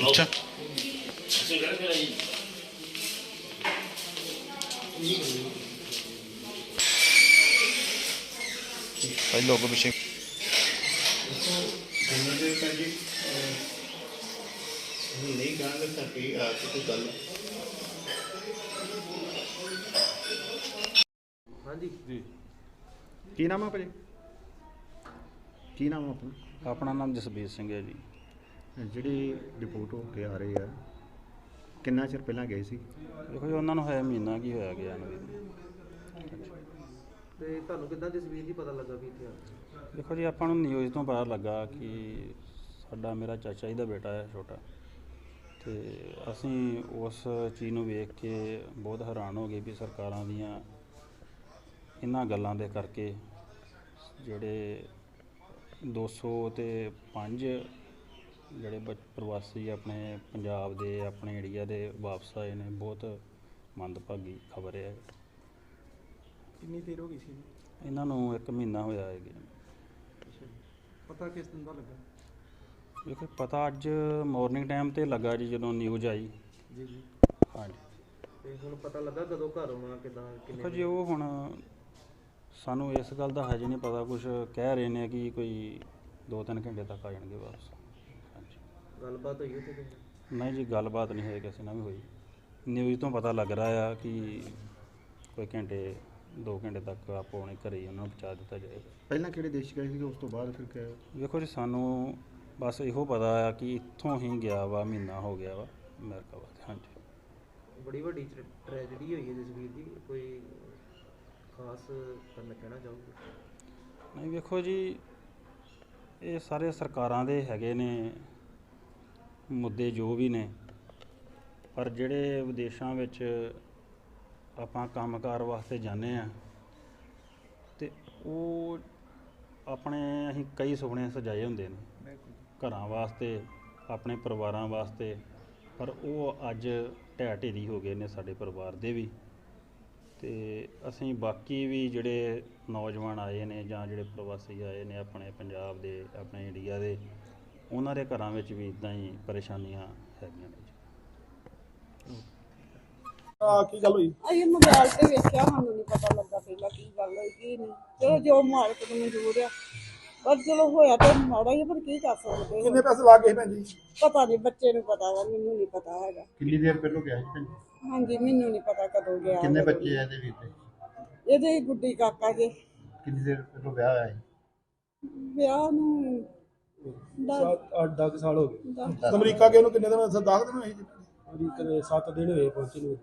ਅੱਛਾ। ਭਾਈ ਲੋਕ ਪਿੱਛੇ। ਜਿੰਨੇ ਦੇ ਤਾਂ ਜੀ ਅਹ, ਅਸੀਂ ਨਹੀਂ ਕਹਾਂਗੇ ਤਾਂ ਕਿ ਆ ਕੇ ਕੋਈ ਗੱਲ ਹਾਂਜੀ। ਕੀ ਨਾਮ ਆ ਭਾਜੀ? ਕੀ ਨਾਮ ਆ ਆਪਣਾ? ਆਪਣਾ ਨਾਮ ਜਸਬੀਰ ਸਿੰਘ ਹੈ ਜੀ। ਜਿਹੜੀ ਰਿਪੋਰਟ ਹੋ ਕੇ ਆ ਰਹੀ ਆ ਕਿੰਨਾ ਚਿਰ ਪਹਿਲਾਂ ਗਏ ਸੀ? ਦੇਖੋ ਜੀ ਉਹਨਾਂ ਨੂੰ ਹੋਇਆ ਮਹੀਨਾ ਕੀ ਹੋਇਆ ਗਿਆ ਤੇ ਤੁਹਾਨੂੰ ਕਿੱਦਾਂ ਜਸਵੀਰ ਜੀ ਪਤਾ ਲੱਗਾ ਵੀ ਇੱਥੇ ਆ? ਦੇਖੋ ਜੀ ਆਪਾਂ ਨੂੰ ਨਿਊਜ਼ ਤੋਂ ਪਤਾ ਲੱਗਾ ਕਿ ਸਾਡਾ ਮੇਰਾ ਚਾਚਾ ਜੀ ਦਾ ਬੇਟਾ ਹੈ ਛੋਟਾ। ਤੇ ਅਸੀਂ ਉਸ ਚੀਜ਼ ਨੂੰ ਵੇਖ ਕੇ ਬਹੁਤ ਹੈਰਾਨ ਹੋ ਗਏ ਵੀ ਸਰਕਾਰਾਂ ਦੀਆਂ ਇਹਨਾਂ ਗੱਲਾਂ ਦੇ ਕਰਕੇ ਜਿਹੜੇ 200 ਤੇ 5 ਜਿਹੜੇ ਪ੍ਰਵਾਸੀ ਆਪਣੇ ਪੰਜਾਬ ਦੇ ਆਪਣੇ ਏਰੀਆ ਦੇ ਵਾਪਸ ਆਏ ਨੇ ਬਹੁਤ ਮੰਦਭਾਗੀ ਖਬਰ ਹੈ। ਕਿੰਨੀ ਦੇਰ ਹੋ ਗਈ ਸੀ? ਇਹਨਾਂ ਨੂੰ ਇੱਕ ਮਹੀਨਾ ਹੋਇਆ ਹੈ ਪਤਾ ਕਿਸ ਦਿਨ ਦਾ ਲੱਗਾ? ਦੇਖੋ ਪਤਾ ਅੱਜ ਮਾਰਨਿੰਗ ਟਾਈਮ ਤੇ ਲੱਗਾ ਜੀ ਜਦੋਂ ਨਿਊਜ਼ ਆਈ। ਜੀ ਜੀ। ਹਾਂਜੀ। ਤੇ ਹੁਣ ਪਤਾ ਲੱਗਾ ਕਦੋਂ ਘਰ ਆਉਣਾ ਕਿਦਾਂ ਦੇਖੋ ਜੀ ਉਹ ਹੁਣ ਸਾਨੂੰ ਇਸ ਗੱਲ ਦਾ ਹਜੇ ਨਹੀਂ ਪਤਾ ਕੁਝ ਕਹਿ ਰਹੇ ਨੇ ਕਿ ਕੋਈ 2-3 ਘੰਟੇ ਤੱਕ ਆ ਜਾਣਗੇ ਵਾਪਸ। ਹਾਂਜੀ। ਗੱਲਬਾਤ ਹੋਈ ਉੱਥੇ ਨਹੀਂ ਜੀ ਗੱਲਬਾਤ ਨਹੀਂ ਹੋਈ ਕਿਸੇ ਨਾਲ ਵੀ ਹੋਈ। ਨਿਊਜ਼ ਤੋਂ ਪਤਾ ਲੱਗ ਰਿਹਾ ਆ ਕਿ ਕੋਈ ਘੰਟੇ 2 ਘੰਟੇ ਤੱਕ ਆਪੋ ਆਪਣੇ ਘਰੇ ਹੀ ਉਹਨਾਂ ਨੂੰ ਪਹੁੰਚਾ ਦਿੱਤਾ ਜਾਏਗਾ ਪਹਿਲਾਂ ਕਿਹੜੇ ਦੇਸ਼ ਗਏ ਸੀ ਉਸ ਤੋਂ ਬਾਅਦ ਫਿਰ ਕਿਹਾ ਵੇਖੋ ਜੀ ਸਾਨੂੰ ਬਸ ਇਹੋ ਪਤਾ ਆ ਕਿ ਇੱਥੋਂ ਹੀ ਗਿਆ ਵਾ ਮਹੀਨਾ ਹੋ ਗਿਆ ਵਾ ਅਮਰੀਕਾ ਵਾ ਹਾਂਜੀ। ਬੜੀ ਵੱਡੀ ਟ੍ਰੈਜੇਡੀ ਹੋਈ ਹੈ ਜਸਵੀਰ ਜੀ ਕੋਈ ਖਾਸ ਗੱਲ ਕਹਿਣਾ ਚਾਹੋਗੇ? ਨਹੀਂ, ਵੇਖੋ ਜੀ, ਇਹ ਸਾਰੇ ਸਰਕਾਰਾਂ ਦੇ ਹੈਗੇ ਨੇ, ਮੁੱਦੇ ਜੋ ਵੀ ਨੇ, ਪਰ ਜਿਹੜੇ ਵਿਦੇਸ਼ਾਂ ਵਿੱਚ ਆਪਾਂ ਕੰਮਕਾਰ ਵਾਸਤੇ ਜਾਂਦੇ ਆ ਤੇ ਉਹ ਆਪਣੇ ਅਸੀਂ ਕਈ ਸੁਪਨੇ ਸਜਾਏ ਹੁੰਦੇ ਨੇ, ਘਰਾਂ ਵਾਸਤੇ, ਆਪਣੇ ਪਰਿਵਾਰਾਂ ਵਾਸਤੇ, ਪਰ ਉਹ ਅੱਜ ਢਹਿ ਢੇਰੀ ਹੋ ਗਏ ਨੇ ਸਾਡੇ ਪਰਿਵਾਰ ਦੇ ਵੀ। ਤੇ ਅਸੀਂ ਬਾਕੀ ਵੀ ਜਿਹੜੇ ਨੌਜਵਾਨ ਆਏ ਨੇ ਜਾਂ ਜਿਹੜੇ ਪ੍ਰਵਾਸੀ ਆਏ ਨੇ ਆਪਣੇ ਪੰਜਾਬ ਦੇ ਆਪਣੇ ਇੰਡੀਆ ਦੇ ਉਹਨਾਂ ਦੇ ਘਰਾਂ ਵਿੱਚ ਵੀ ਇਦਾਂ ਹੀ ਪਰੇਸ਼ਾਨੀਆਂ ਹੈਗੀਆਂ ਨੇ ਜੀ। ਆ ਕੀ ਗੱਲ ਹੋਈ? ਅਸੀਂ ਮੋਬਾਈਲ ਤੇ ਵੇਖਿਆ ਸਾਨੂੰ ਨਹੀਂ ਪਤਾ ਲੱਗਾ ਪਹਿਲਾਂ ਕੀ ਗੱਲ ਹੋਈ ਕੀ ਨਹੀਂ। ਚਲੋ ਜੋ ਮਾਲਕ ਨੂੰ ਮਨਜ਼ੂਰ ਆ। ਪਰ ਚਲੋ ਹੋਇਆ ਤੇ ਮਾੜਾ ਹੀ ਆ, ਪਰ ਕੀ ਕਰ ਸਕਦੇ ਕਿੰਨੇ। ਪੈਸੇ ਲਾ ਗਏ ਭੈਣ ਜੀ? ਪਤਾ ਨਹੀਂ ਬੱਚੇ ਨੂੰ ਪਤਾ ਵਾ ਮੈਨੂੰ ਨਹੀਂ ਪਤਾ ਹੈਗਾ। ਕਿੰਨੀ ਦੇਰ ਪਹਿਲੋਂ ਗਿਆ ਸੀ ਭੈਣ ਜੀ? ਹਾਂਜੀ ਮੈਨੂੰ ਨਹੀਂ ਪਤਾ ਕਦੋਂ ਗਿਆ ਕਿੰਨੇ ਕਦੋਂ ਬੱਚੇ ਆ ਇਹਦੇ ਵਿੱਚ ਇਹਦੇ ਹੀ ਗੁੱਡੀ ਕਾਕਾ ਜੇ। ਕਿੰਨੀ ਦੇਰ ਪਹਿਲੋਂ ਵਿਆਹ ਹੋਇਆ ਸੀ? ਵਿਆਹ ਨੂੰ ਦਸ- 8-10 ਸਾਲ ਹੋ ਗਏ। ਦਸ- ਅਮਰੀਕਾ ਗਏ ਨੂੰ ਕਿੰਨੇ ਦਿਨ 10 ਦਿਨ ਹੋਏ ਜੀ ਅਮਰੀਕਾ ਦੇ 7 ਦਿਨ ਹੋਏ ਪਹੁੰਚੇ ਨੂੰ।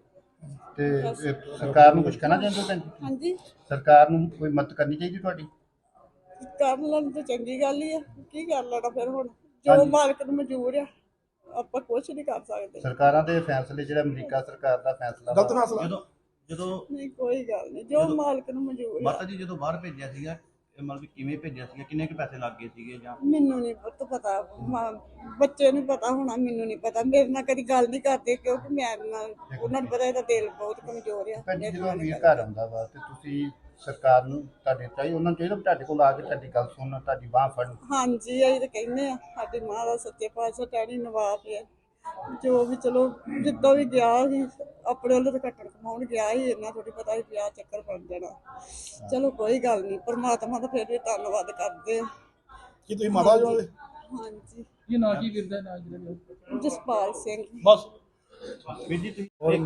ਤੇ ਇਹ ਸਰਕਾਰ ਨੂੰ ਕੁਝ ਕਹਿਣਾ ਚਾਹੁੰਦੇ ਹੋ ਭੈਣ ਜੀ? ਹਾਂਜੀ। ਸਰਕਾਰ ਨੂੰ ਕੋਈ ਮਦਦ ਕਰਨੀ ਚਾਹੀਦੀ ਤੁਹਾਡੀ? ਕਰ ਲੈਣ ਤਾਂ ਚੰਗੀ ਗੱਲ ਹੀ ਆ। ਕੀ ਕਰ ਲੈਣਾ ਫਿਰ ਹੁਣ? ਜੋ ਮਾਲਕ ਨੂੰ ਮਨਜ਼ੂਰ ਆ ਆਪਾਂ ਕੁਝ ਨਹੀਂ ਕਰ ਸਕਦੇ। ਸਰਕਾਰਾਂ ਦੇ ਫੈਸਲੇ ਜਿਹੜਾ ਅਮਰੀਕਾ ਸਰਕਾਰ ਦਾ ਫੈਸਲਾ ਵਾ, ਗਲਤ ਫੈਸਲਾ। ਜਦੋਂ ਜਦੋਂ ਨਹੀਂ ਕੋਈ ਗੱਲ ਨਹੀਂ। ਜੋ ਮਾਲਕ ਨੂੰ ਮਨਜ਼ੂਰ ਆ। ਮਾਤਾ ਜੀ ਜਦੋਂ ਬਾਹਰ ਭੇਜਿਆ ਸੀਗਾ ਇਹ ਮਤਲਬ ਕਿਵੇਂ ਭੇਜਿਆ ਸੀਗਾ? ਕਿੰਨੇ ਕੁ ਪੈਸੇ ਲੱਗ ਗਏ ਸੀਗੇ ਜਾਂ ਮੈਨੂੰ ਨਹੀਂ ਪੁੱਤ ਪਤਾ। ਮਾਂ- ਬੱਚੇ ਨੂੰ ਪਤਾ ਹੋਣਾ ਮੈਨੂੰ ਨਹੀਂ ਪਤਾ। ਮੇਰੇ ਨਾਲ ਕਦੀ ਗੱਲ ਨਹੀਂ ਕਰਦੇ ਕਿਉਂਕਿ ਮੈਂ ਨਾਲ ਉਹਨਾਂ ਨੂੰ ਪਤਾ ਇਹਦਾ ਦਿਲ ਬਹੁਤ ਕਮਜ਼ੋਰ ਆ। ਭੈਣ ਜੀ ਮੇਰੇ ਜਦੋਂ ਗੱਲ- ਘਰ ਆਉਂਦਾ ਵਾ ਤੇ ਤੁਸੀਂ ਸਰਕਾਰ ਨੂੰ ਤੁਹਾਡੇ ਚਾਹੀਏ ਉਹਨਾਂ ਨੂੰ ਚਾਹੀਦਾ ਵੀ ਤੁਹਾਡੇ ਕੋਲ ਆ ਕੇ ਤੁਹਾਡੀ ਗੱਲ ਸੁਣਨ ਤੁਹਾਡੀ ਬਾਹ ਫੜਨ। ਹਾਂਜੀ ਅਸੀਂ ਤਾਂ ਕਹਿੰਦੇ ਆ ਸਾਡੀ ਮਾਂ ਦਾ ਸੱਚੇ ਪਾਤਸ਼ਾਹ ਟੈਣੀ ਨਵਾਬ ਹੈ ਜੋ ਵੀ ਚਲੋ ਜਿੱਦੋਂ ਵੀ ਗਿਆ ਸੀ ਆਪਣੇ ਵੱਲੋਂ ਤਾਂ ਕੱਟਣ ਕਮਾਉਣ ਗਿਆ ਸੀ ਇਹਨਾਂ ਥੋੜੀ ਪਤਾ ਸੀ ਵਿਆਹ ਚੱਕਰ ਬਣ ਜਾਣਾ। ਚਲੋ ਕੋਈ ਗੱਲ ਨਹੀਂ ਪਰਮਾਤਮਾ ਦਾ ਫਿਰ ਵੀ ਧੰਨਵਾਦ ਕਰਦੇ ਆ ਕੀ ਤੁਸੀਂ ਮਾਤਾ ਜੀ ਉਹਦੇ ਹਾਂਜੀ। ਕੀ ਨਾਂ ਕੀ ਵਿਰਦਾ ਨਾਂ ਜਿਹੜਾ ਜਸਪਾਲ ਸਿੰਘ। ਬਸ। ਵੀਰ ਜੀ ਤੁਸੀਂ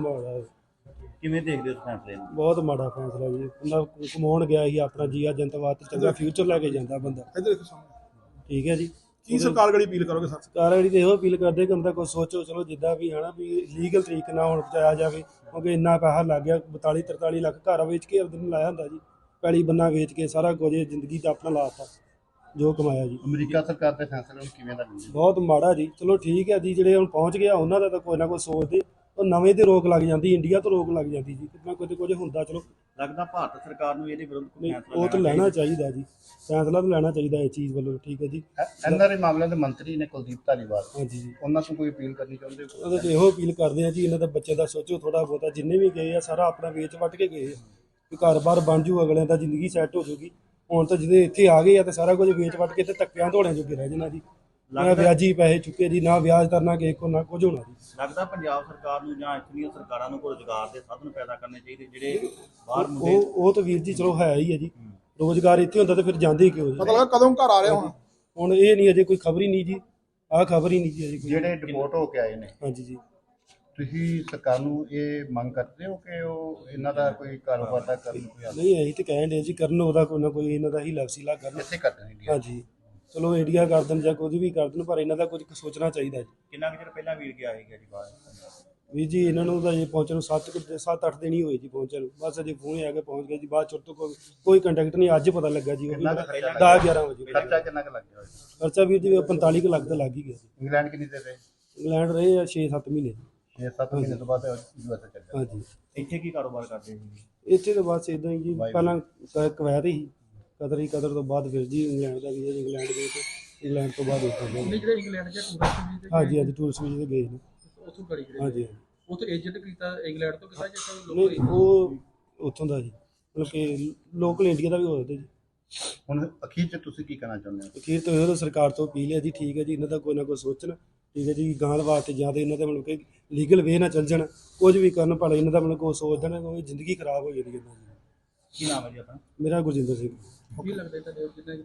ਕਿਵੇਂ ਦੇਖਦੇ ਹੋ ਇਸ ਫੈਸਲੇ ਨੂੰ? ਬਹੁਤ ਮਾੜਾ ਫੈਸਲਾ ਜੀ। ਬੰਦਾ ਕਮਾਉਣ ਗਿਆ ਸੀ ਆਪਣਾ ਜੀਆ ਜੰਤਵਾਦ ਤੇ ਚੰਗਾ ਫਿਊਚਰ ਲੈ ਕੇ ਜਾਂਦਾ ਬੰਦਾ। ਇੱਧਰ ਦੇਖੋ ਸਾਹਮਣੇ। ਠੀਕ ਹੈ ਜੀ। ਕੀ ਸਰਕਾਰ ਗੜੀ ਅਪੀਲ ਕਰੋਗੇ ਸਰ? ਸਰਕਾਰ ਜਿਹੜੀ ਤੇ ਇਹੋ ਅਪੀਲ ਕਰਦੇ ਕਿ ਬੰਦਾ ਕੋਈ ਸੋਚੋ ਚਲੋ ਜਿੱਦਾਂ ਵੀ ਹਨਾ ਵੀ ਲੀਗਲ ਤਰੀਕੇ ਨਾਲ ਹੁਣ ਪਹੁੰਚਾਇਆ ਜਾਵੇ ਕਿਉਂਕਿ ਇੰਨਾ ਪੈਸਾ ਲੱਗ ਗਿਆ 42 43 ਲੱਖ ਘਰ ਵੇਚ ਕੇ ਨੂੰ ਲਾਇਆ ਹੁੰਦਾ ਜੀ। ਪੈਲੀ ਬੰਨਾ ਵੇਚ ਕੇ ਸਾਰਾ ਕੁਝ ਜ਼ਿੰਦਗੀ ਦਾ ਆਪਣਾ ਲਾਤਾ ਜੋ ਕਮਾਇਆ ਜੀ। ਅਮਰੀਕਾ ਸਰਕਾਰ ਦੇ ਫੈਸਲੇ ਨੂੰ ਕਿਵੇਂ ਦਾ ਬਹੁਤ ਮਾੜਾ ਜੀ। ਚਲੋ ਠੀਕ ਹੈ ਜੀ ਜਿਹੜੇ ਹੁਣ ਪਹੁੰਚ ਗਿਆ ਉਹਨਾਂ ਦਾ ਤਾਂ ਕੋਈ ਨਾ ਕੋਈ ਸੋਚਦੇ ਉਹ ਨਵੇਂ ਤੇ ਰੋਕ ਲੱਗ ਜਾਂਦੀ ਇੰਡੀਆ ਤੋਂ ਰੋਕ ਲੱਗ ਜਾਂਦੀ ਜੀ। ਕਿਤਨਾ ਕੁਝ ਕੁਝ ਹੁੰਦਾ ਚਲੋ। ਲੱਗਦਾ ਭਾਰਤ ਸਰਕਾਰ ਨੂੰ ਇਹਦੇ ਵਿਰੁੱਧ ਕੋਈ ਨਹੀਂ ਫੈਸਲਾ ਉਹ ਤਾਂ ਲੈਣਾ ਚਾਹੀਦਾ। ਜੀ। ਫੈਸਲਾ ਤਾਂ ਲੈਣਾ ਚਾਹੀਦਾ ਇਹ ਚੀਜ਼ ਵੱਲੋਂ ਠੀਕ ਹੈ ਜੀ। ਐਨਆਰਏ ਮਾਮਲਿਆਂ ਦੇ ਮੰਤਰੀ ਨੇ ਕੁਲਦੀਪ ਧਾਲੀਵਾਲ। ਹਾਂਜੀ ਜੀ। ਉਹਨਾਂ ਤੋਂ ਕੋਈ ਅਪੀਲ ਕਰਨੀ ਚਾਹੁੰਦੇ ਹੋ? ਉਹਦੇ ਤੇ ਇਹੋ ਅਪੀਲ ਕਰਦੇ ਆ ਜੀ ਇਹਨਾਂ ਦੇ ਬੱਚੇ ਦਾ ਸੋਚੋ ਥੋੜਾ ਬਹੁਤਾ ਜਿੰਨੇ ਵੀ ਗਏ ਆ ਸਾਰਾ ਆਪਣਾ ਵੇਚ ਵੱਟ ਕੇ ਗਏ ਆ। ਕਿ ਘਰ-ਬਾਰ ਬਣ ਜੂ ਅਗਲਿਆਂ ਦਾ ਜ਼ਿੰਦਗੀ ਸੈੱਟ ਹੋ ਜੂਗੀ। ਹੁਣ ਤਾਂ ਜਿਹਦੇ ਇੱਥੇ ਆ ਗਏ ਆ ਤੇ ਸਾਰਾ ਕੁਝ ਵੇਚ ਵੱਟ ਕੇ ਤੇ ਧੱਕਿਆਂ ਧੋੜਿਆਂ ਜੋਗੇ ਰਹਿ ਜਾਣਾ ਜੀ। ਨਾ ਲੱਗਦਾ- ਵਿਆਜੀ ਪੈਸੇ ਚੁੱਕੇ ਜੀ ਨਾ ਵਿਆਜ ਕਰਨਾ ਕਿਸੇ ਕੋ ਨਾ ਕੁਝ ਹੋਣਾ ਜੀ। ਲੱਗਦਾ ਪੰਜਾਬ ਸਰਕਾਰ ਨੂੰ ਜਾਂ ਇੱਥੋਂ ਸਰਕਾਰਾਂ ਨੂੰ ਕੋਈ ਰੁਜ਼ਗਾਰ ਦੇ ਸਾਧਨ ਪੈਦਾ ਕਰਨੇ ਚਾਹੀਦੇ ਜਿਹੜੇ ਬਾਹਰ ਮੁੰਡੇ ਉਹ ਉਹ ਤਾਂ ਵੀਰ ਜੀ ਚਲੋ ਹੈ ਹੀ ਹੈ ਜੀ। ਰੋਜ਼ਗਾਰ ਇੱਥੇ ਹੁੰਦਾ ਤਾਂ ਫਿਰ ਜਾਂਦੇ ਕਿਉਂ ਜੀ? ਪਤਾ ਲੱਗਾ ਕਦੋਂ ਘਰ ਆ ਰਿਹਾ ਹੁਣ? ਹੁਣ ਇਹ ਨਹੀਂ ਅਜੇ ਕੋਈ ਖਬਰ ਹੀ ਨਹੀਂ ਜੀ। ਆਹ ਖਬਰ ਹੀ ਨਹੀਂ ਜੀ ਅਜੇ ਕੋਈ। ਜਿਹੜੇ ਡਿਪੋਰਟ ਹੋ ਕੇ ਆਏ ਨੇ। ਹਾਂਜੀ ਜੀ। ਤੁਸੀਂ ਸਰਕਾਰ ਨੂੰ ਇਹ ਮੰਗ ਕਰਦੇ ਹੋ ਕਿ ਉਹ ਇਹਨਾਂ ਦਾ ਕੋਈ ਕਾਰੋਬਾਰ ਦਾ ਕਰਨ ਕੋਈ ਨਹੀਂ ਅਸੀਂ ਤੇ ਕਹਿਣ ਦੇ ਜੀ ਕਰਨ ਉਹਦਾ ਕੋਈ ਨਾ ਕੋਈ ਇਹਨਾਂ ਦਾ ਹੀ ਲਵਸੀਲਾ ਕਰਨ। ਇੱਥੇ ਕਰਦੇ ਨੇ ਹਾਂਜੀ। ਚਲੋ ਇੰਡੀਆ ਕਰ ਦੇਣ ਜਾਂ ਕੁਝ ਵੀ ਕਰ ਦੇਣ ਪਰ ਇਹਨਾਂ ਦਾ ਕੁਝ ਸੋਚਣਾ ਚਾਹੀਦਾ ਜੀ। ਕਿੰਨਾ ਕੁ ਚਿਰ ਪਹਿਲਾਂ ਵੀਰ ਗਿਆ ਸੀਗਾ ਜੀ ਬਾਹਰ? ਵੀ ਜੀ ਇਹਨਾਂ ਨੂੰ ਤਾਂ ਜੇ ਪਹੁੰਚਣ ਨੂੰ 7 7 8 ਦਿਨ ਹੀ ਹੋਏ ਜੀ ਪਹੁੰਚਣ ਨੂੰ। ਬਸ ਅਜੇ ਫੋਨ ਆ ਕੇ ਪਹੁੰਚ ਗਏ ਜੀ ਬਾਅਦ ਚੁਰ ਤੋਂ ਕੋਈ ਕੋਈ ਕੰਟੈਕਟ ਨਹੀਂ ਅੱਜ ਪਤਾ ਲੱਗਾ ਜੀ ਉਹ ਕਿੰਨਾ ਕੁ ਖਰਚਾ 10 11 ਵਜੇ ਖਰਚਾ ਕਿੰਨਾ ਕੁ ਲੱਗ ਗਿਆ? ਖਰਚਾ ਵੀਰ ਜੀ 45 ਕੁ ਲੱਖ ਤਾਂ ਲੱਗ ਹੀ ਗਿਆ ਜੀ। ਇੰਗਲੈਂਡ ਕਿੰਨੀ ਦੇ ਰਹੇ? ਇੰਗਲੈਂਡ ਰਹੇ ਆ 6 7 ਮਹੀਨੇ। 6-7 ਮਹੀਨੇ ਤੋਂ ਬਾਅਦ ਯੂਐਸਏ ਚੱਲ ਗਿਆ ਹਾਂਜੀ। ਇੱਥੇ ਕੀ ਕਾਰੋਬਾਰ ਕਰਦੇ ਸੀ? ਇੱਥੇ ਤਾਂ ਬਸ ਇਦਾਂ ਹੀ ਜੀ ਪਹਿਲਾਂ ਕ- ਕੁਵੈਤ ਹੀ। ਕਤਰ ਹੀ ਕਤਰ ਤੋਂ ਬਾਅਦ ਫਿਰ ਜੀ ਇੰਗਲੈਂਡ ਦਾ ਵੀ ਇੰਗਲੈਂਡ ਗਏ ਤੇ ਇੰਗਲੈਂਡ ਤੋਂ ਬਾਅਦ ਉੱਥੇ ਗਏ। ਜਿਹੜੇ ਇੰਗਲੈਂਡ ਚ ਟੂਰਿਸਟ ਵੀਜ਼ੇ ਹਾਂਜੀ ਹਾਂਜੀ ਟੂਰਿਸਟ ਵੀਜ਼ੇ ਤੇ ਗਏ ਨੇ ਉੱਥੋਂ ਗੜੀ ਗਏ। ਹਾਂਜੀ ਉੱਥੇ ਏਜੰਟ ਕੀਤਾ ਇੰਗਲੈਂਡ ਤੋਂ ਕੀਤਾ ਜਾਂ ਨਹੀਂ ਉਹ ਉੱਥੋਂ ਦਾ ਜੀ। ਮਤਲਬ ਕਿ ਲੋਕਲ ਇੰਡੀਆ ਦਾ ਵੀ ਹੋ ਜਾਂਦਾ ਜੀ। ਹੁਣ ਅਖੀਰ 'ਚ ਤੁਸੀਂ ਕੀ ਕਹਿਣਾ ਚਾਹੁੰਦੇ ਹੋ? ਅਖੀਰ ਤੋਂ ਇਹੋ ਤਾਂ ਸਰਕਾਰ ਤੋਂ ਅਪੀਲ ਹੈ ਜੀ ਠੀਕ ਹੈ ਜੀ ਇਹਨਾਂ ਦਾ ਕੋਈ ਨਾ ਕੋਈ ਸੋਚਣ ਠੀਕ ਹੈ ਜੀ ਗਾਂ ਦੇ ਵਾਸਤੇ ਜਾਂ ਤਾਂ ਇਹਨਾਂ ਦਾ ਮਤਲਬ ਕਿ ਲੀਗਲ ਵੇ ਨਾ ਚੱਲ ਜਾਣ ਕੁਝ ਵੀ ਕਰਨ ਭਲੇ ਇਹਨਾਂ ਦਾ ਮਤਲਬ ਕੋਈ ਸੋਚਦੇ ਨੇ ਕੋਈ ਜ਼ਿੰਦਗੀ ਖਰਾਬ ਹੋ ਜਾਂਦੀ ਹੈ ਇਹਨਾਂ ਦੀ। ਕੀ ਨਾਮ ਹੈ ਜੀ ਆਪਣਾ? ਮੇਰਾ ਗੁਰਜਿੰਦਰ ਸਿੰਘ। ਕੀ ਲੱਗਦਾ ਤੁਹਾਨੂੰ ਜਿੰਨਾ